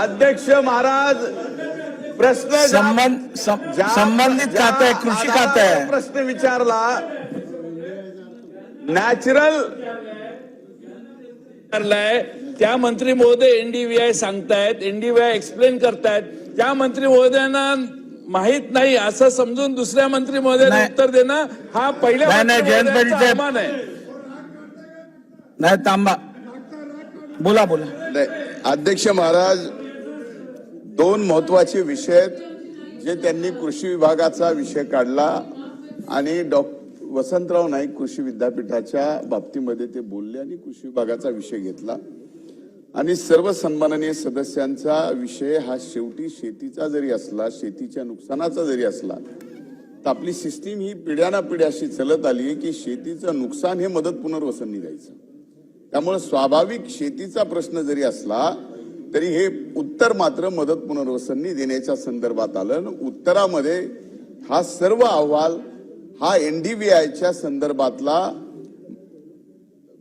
अध्यक्ष महाराज प्रश्न संबंध संबंधित खातं आहे कृषी खातं आहे. प्रश्न विचारला नॅचरल विचारलाय. त्या मंत्री महोदय एनडीव्हीआय सांगतायत एनडीव्हीआय एक्सप्लेन करतायत. त्या मंत्री महोदयांना माहीत नाही असं समजून दुसऱ्या मंत्री महोदयांना. उत्तर देणं हा पहिल्या. अवमान आहे. नाही थांबा. बोला बोला. नाही, अध्यक्ष महाराज दोन महत्त्वाचे विषय आहेत जे त्यांनी कृषी विभागाचा विषय काढला आणि डॉ वसंतराव नाईक कृषी विद्यापीठाच्या बाबतीमध्ये ते बोलले आणि कृषी विभागाचा विषय घेतला. आणि सर्व सन्माननीय सदस्यांचा विषय हा शेवटी शेतीचा जरी असला शेतीच्या नुकसानाचा जरी असला तर आपली सिस्टीम ही पिढ्याना पिढ्याशी चलत आली आहे की शेतीचं नुकसान हे मदत पुनर्वसन निघायचं. त्यामुळे स्वाभाविक शेतीचा प्रश्न जरी असला तरी हे उत्तर मात्र मदत पुनर्वसननी देण्याच्या संदर्भात आलं उत्तरामध्ये हा सर्व अहवाल हा एनडीबीआयच्या संदर्भातला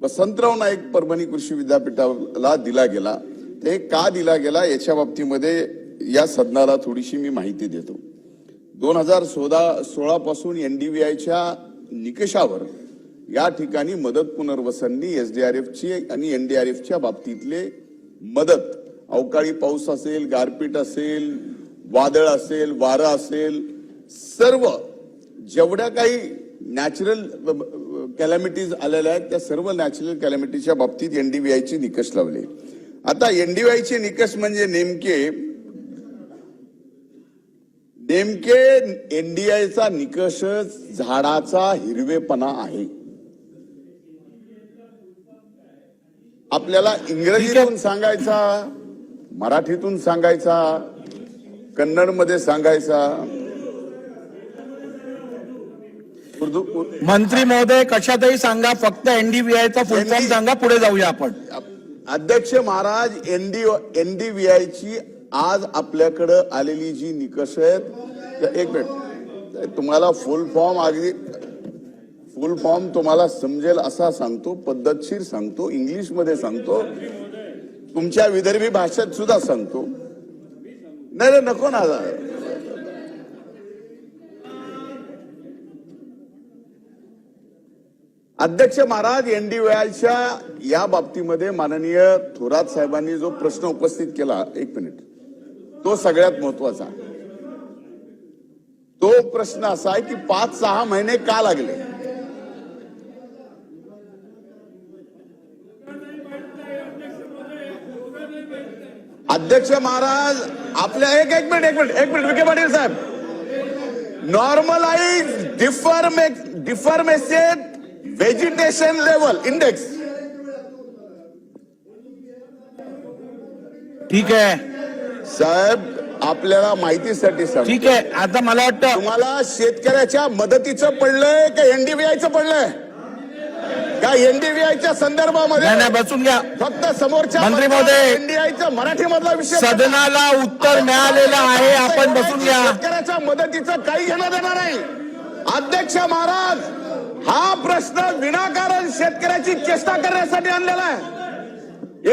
वसंतराव नाईक परभणी कृषी विद्यापीठाला दिला गेला. ते का दिला गेला याच्या बाबतीमध्ये या सदनाला थोडीशी मी माहिती देतो. दोन हजार सोळा सोळा पासून एनडीबीआयच्या निकषावर या ठिकाणी मदत पुनर्वसननी एसडीआरएफची आणि एनडीआरएफच्या बाबतीतले मदत अवकाळी पाऊस असेल गारपीट असेल वादळ असेल वारं असेल सर्व जेवढ्या काही नॅचरल कॅलॅमिटीज आलेल्या आहेत त्या सर्व नॅचरल कॅलॅमिटीच्या बाबतीत एनडीबीआयचे निकष लावले. आता एनडीबीआयचे निकष म्हणजे नेमके नेमके एनडीआयचा निकषच झाडाचा हिरवेपणा आहे. आपल्याला इंग्रजीतून सांगायचा मराठीतून सांगायचा कन्नडमध्ये सांगायचा. उर्दू मंत्री महोदय कशातही सांगा फक्त एनडीबीआय चा फुल फॉर्म सांगा पुढे जाऊया आपण. अध्यक्ष महाराज एनडी एनडीबीआय ची आज आपल्याकडं आलेली जी निकष आहेत एक मिनिट. तुम्हाला फुल फॉर्म अगदी फुल फॉर्म तुम्हाला समजेल असा सांगतो पद्धतशीर सांगतो इंग्लिशमध्ये सांगतो. तुमच्या विदर्भी भाषेत सुद्धा सांगतो. नाही रे नको ना अध्यक्ष महाराज एनडीआयच्या या बाबतीमध्ये माननीय थोरात साहेबांनी जो प्रश्न उपस्थित केला एक मिनिट. तो सगळ्यात महत्त्वाचा तो प्रश्न असा आहे की पाच सहा महिने का लागले? अध्यक्ष महाराज आपल्या एक एक मिनिट एक मिनिट एक minute Vikhe Patil saheb. Normalize difference difference vegetation level index ठीक आहे. साहेब आपल्याला माहितीसाठी ठीक आहे. आता मला वाटतं तुम्हाला शेतकऱ्याच्या मदतीचं पडलंय का एनडीबीआयचं पडलंय? का एनडीबीआयच्या संदर्भामध्ये बसून घ्या. फक्त समोरच्या मंत्री महोदय, एनडीआयचा मराठी मधला विषय सदनाला उत्तर मिळालेलं आहे आपण बसून घ्या. शेतकऱ्याच्या मदतीचं काही घेणं देणार नाही. अध्यक्ष महाराज हा प्रश्न विनाकारण शेतकऱ्याची चेष्टा करण्यासाठी आणलेला आहे.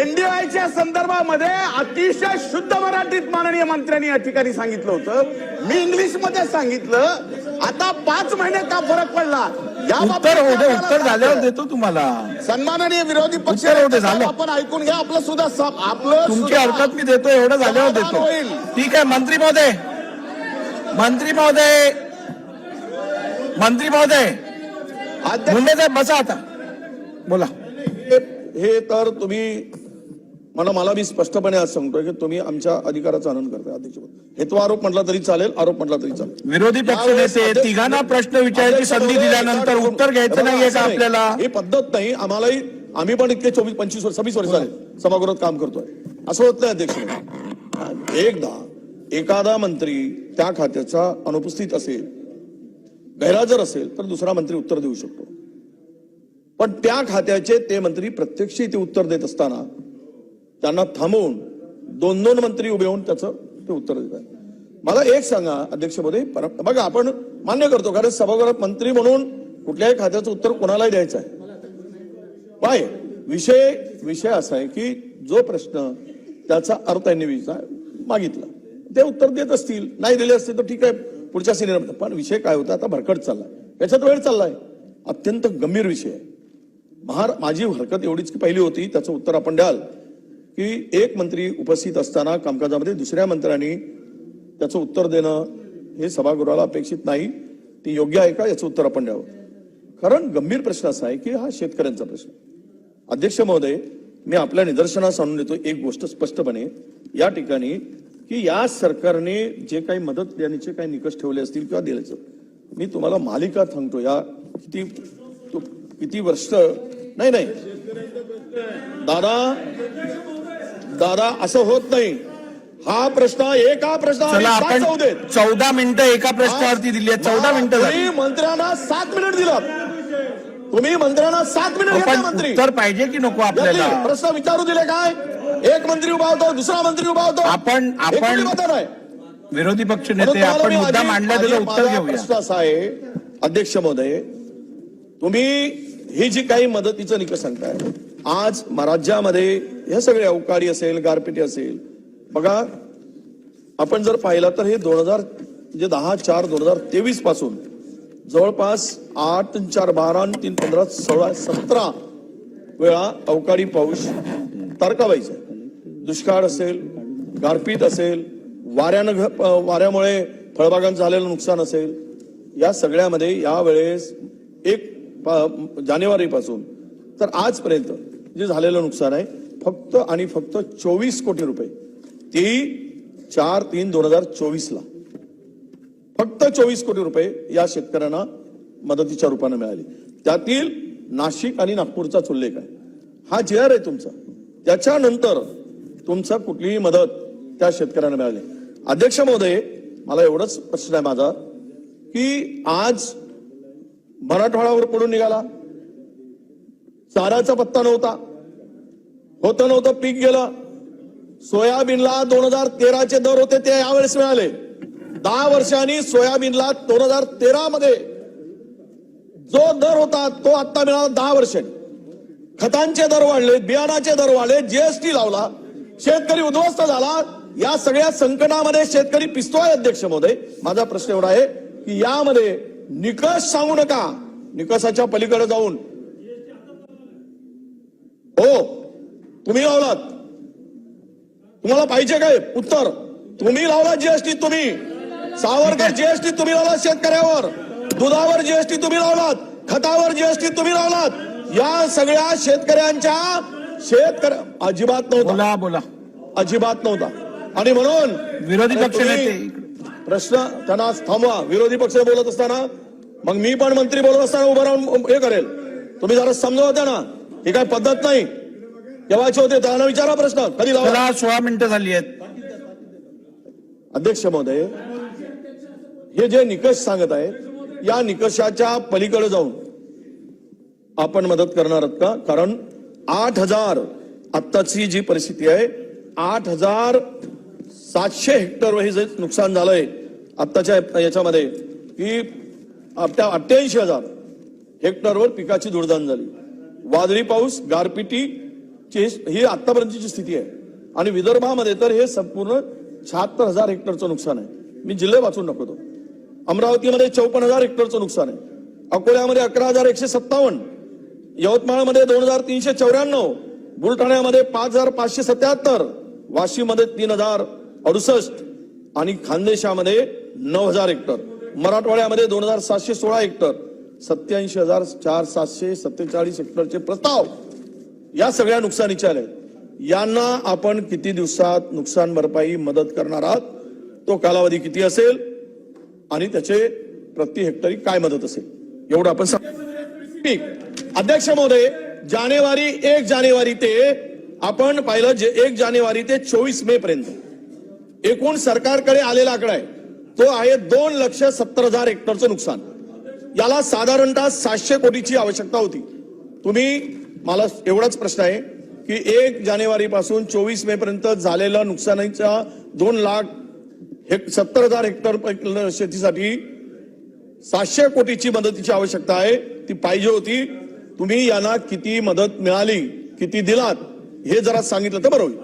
एनडीआयच्या संदर्भामध्ये अतिशय शुद्ध मराठीत माननीय मंत्र्यांनी या ठिकाणी सांगितलं होतं. मी इंग्लिशमध्ये सांगितलं आता पाच महिने का फरक पडला? या उत्तर होऊ दे उत्तर झाल्यावर देतो तुम्हाला. सन्माननीय विरोधी पक्ष उत्तर होऊ दे, झालं. आपण ऐकून घ्या आपलं सुद्धा सम- आपलं तुमची सुद्धा- हरकत मी देतो एवढं झाल्यावर समाधान देतो. होईल. ठीक आहे मंत्री महोदय. मंत्री महोदय. मंत्री महोदय. अध्यक्ष मुंडे साहेब बसा आता. बोला. हे- हे तर तुम्ही मला मला मी स्पष्टपणे आज सांगतोय की तुम्ही आमच्या अधिकाराचा आनंद करताय अध्यक्षपद हे तो आरोप म्हटला तरी चालेल आरोप म्हटला तरी चालेल विरोधी पक्ष नेते तिघांना प्रश्न विचारायची संधी दिल्यानंतर उत्तर घ्यायचं नाहीये का नाही. आपल्याला ही पद्धत नाही आम्हालाही आम्ही पण इतके चोवीस पंचवीस वर्ष सव्वीस वर्ष झाले सभागृहात काम करतोय असं होत नाही अध्यक्ष. एकदा एखादा मंत्री त्या खात्याचा अनुपस्थित असेल गैरहजर असेल तर दुसरा मंत्री उत्तर देऊ शकतो पण त्या खात्याचे ते मंत्री प्रत्यक्ष इथे उत्तर देत असताना त्यांना थांबवून दोन दोन मंत्री उभे होऊन त्याचं ते उत्तर देत मला एक सांगा अध्यक्ष पर- बघा आपण मान्य करतो कारण सभागृहात मंत्री म्हणून कुठल्याही खात्याचं उत्तर कोणालाही द्यायचं आहे. पाय विषय विषय असा आहे की जो प्रश्न त्याचा अर्थ त्यांनी विचार मागितला. ते उत्तर देत असतील नाही दिले असतील तर ठीक आहे पुढच्या सिनेमा पण विषय काय होता आता भरकट चालला. याच्यात वेळ चाललाय. अत्यंत गंभीर विषय आहे. महार माझी हरकत एवढीच की पहिली होती त्याचं उत्तर आपण द्याल. की एक मंत्री उपस्थित असताना कामकाजामध्ये दुसऱ्या मंत्र्यांनी त्याचं उत्तर देणं हे सभागृहाला अपेक्षित नाही. ती योग्य आहे का? याचं उत्तर आपण द्यावं. कारण गंभीर प्रश्न असा आहे की हा शेतकऱ्यांचा प्रश्न अध्यक्ष महोदय मी आपल्या निदर्शनास आणून देतो एक गोष्ट स्पष्टपणे. या ठिकाणी की या सरकारने जे काही मदत देण्याचे काही निकष ठेवले असतील किंवा दिल्याचं. मी तुम्हाला मालिका सांगतो. या किती किती वर्ष? नाही नाही. दादा दादा असं होत नाही. हा प्रश्न एका प्रश्न चला आपण जाऊ देत. चौदा मिनिटं एका प्रश्नावरती दिली आहेत. चौदा मिनिटं मंत्र्यांना सात मिनिट दिलात. तुम्ही मंत्र्यांना सात मिनिट मंत्री. उत्तर पाहिजे की नको. आपल्याला? प्रश्न विचारू दिले काय? एक मंत्री उभा होतो दुसरा मंत्री उभा होतो. आपण- आपण- आहे. विरोधी पक्ष नेते आपण मुद्दा मांडला त्याचं उत्तर घेऊया. असा आहे अध्यक्ष महोदय तुम्ही ही जी काही मदतीचं निकष सांगताय आज राज्यामध्ये या सगळे अवकाळी असेल गारपिटी असेल. बघा आपण जर पाहिलं तर हे दोन हजार म्हणजे दहा चार दोन हजार तेवीसपासून जवळपास आठ चार बारा आणि तीन पंधरा सोळा सतरा वेळा अवकाळी पाऊस तारकावायचा दुष्काळ असेल गारपीट असेल वाऱ्यानं वाऱ्यामुळे फळबागांचं झालेलं नुकसान असेल या सगळ्यामध्ये यावेळेस एक जानेवारीपासून तर आजपर्यंत जे झालेलं नुकसान आहे फक्त आणि फक्त चोवीस कोटी रुपये. ती चार तीन दोन हजार चोवीस ला फक्त चोवीस कोटी रुपये या शेतकऱ्यांना मदतीच्या रूपाने मिळाली. त्यातील नाशिक आणि नागपूरचा उल्लेख आहे. हा जे आर आहे तुमचा. त्याच्यानंतर तुमचा कुठलीही मदत त्या शेतकऱ्यांना मिळाली. अध्यक्ष महोदय मला एवढंच प्रश्न आहे माझा की आज मराठवाड्यावर पडून निघाला. चाराचा पत्ता नव्हता. होतं नव्हतं पीक गेलं. सोयाबीनला दोन हजार तेराचे दर होते ते यावेळेस मिळाले. दहा वर्षांनी सोयाबीनला दोन हजार तेरा मध्ये जो दर होता तो आता मिळाला दहा वर्षांनी खतांचे दर वाढले बियाणाचे दर वाढले जीएसटी लावला शेतकरी उद्ध्वस्त झाला. या सगळ्या संकटामध्ये शेतकरी पिस्तोय अध्यक्ष महोदय. माझा प्रश्न एवढा आहे की यामध्ये निकष सांगू नका. निकषाच्या पलीकडे जाऊन. हो. तुम्ही लावलात. तुम्हाला पाहिजे काय? उत्तर. तुम्ही लावला जीएसटी तुम्ही. सावरकर जीएसटी तुम्ही लावला शेतकऱ्यावर. दुधावर जीएसटी तुम्ही लावलात. खतावर जीएसटी तुम्ही लावलात. या सगळ्या शेतकऱ्यांच्या शेतकऱ्या अजिबात नव्हता. बोला बोला. अजिबात नव्हता. आणि म्हणून विरोधी पक्ष प्रश्न त्यांना थांबवा. विरोधी पक्ष बोलत असताना मग मी पण मंत्री बोलत असताना उभं राहून हे करेल. तुम्ही जरा समजवा त्यांना ही काय पद्धत नाही. केव्हाचे होते त्यांना विचारा प्रश्न. कधी लावा? चला सोळा मिनिटं झाली आहेत. अध्यक्ष महोदय हे जे निकष सांगत आहे या निकषाच्या पलीकडे जाऊन आपण मदत करणार आहात का? कारण आठ हजार आत्ताची जी परिस्थिती आहे आठ हजार सातशे हेक्टर हे जे नुकसान झालंय आत्ताच्या याच्यामध्ये की अठ्ठ्याऐंशी हजार हेक्टरवर पिकाची दुर्दान झाली. वादळी पाऊस गारपिटी ही आतापर्यंतची स्थिती आहे. आणि विदर्भामध्ये तर हे संपूर्ण शहात्तर हजार हेक्टरचं नुकसान आहे. मी जिल्हे वाचून दाखवतो. अमरावतीमध्ये चौपन्न हजार हेक्टरचं नुकसान आहे. अकोल्यामध्ये अकरा हजार एकशे सत्तावन्न. यवतमाळमध्ये दोन हजार तीनशे चौऱ्याण्णव. बुलढाण्यामध्ये पाच हजार पाचशे सत्याहत्तर. वाशीमध्ये तीन हजार अडुसष्ट. आणि खानदेशामध्ये नऊ हजार हेक्टर. मराठवाड्यामध्ये दोन हजार सातशे सोळा हेक्टर. सत्याऐंशी हजार चार सातशे सत्तेचाळीस हेक्टरचे प्रस्ताव. या सगळ्या नुकसानीच्या आहेत. यांना आपण किती दिवसात नुकसान भरपाई मदत करणार आहात तो कालावधी किती असेल आणि त्याचे प्रति हेक्टरी काय मदत असेल एवढं आपण सांग- पीक अध्यक्ष महोदय जानेवारी एक जानेवारी ते आपण पाहिलं जे एक जानेवारी ते चोवीस मे पर्यंत. एकूण सरकारकडे आलेला आकडा आहे तो आहे दोन लक्ष सत्तर हजार हेक्टरचं नुकसान. याला साधारणतः सातशे कोटीची आवश्यकता होती. तुम्ही मला एवढाच प्रश्न आहे की एक जानेवारी पासून चोवीस मे पर्यंत झालेल्या नुकसानीच्या दोन लाख हेक सत्तर हजार हेक्टर शेतीसाठी सातशे कोटीची मदतीची आवश्यकता आहे. ती पाहिजे होती. तुम्ही यांना किती मदत मिळाली किती दिलात हे जरा सांगितलं तर बरं होईल.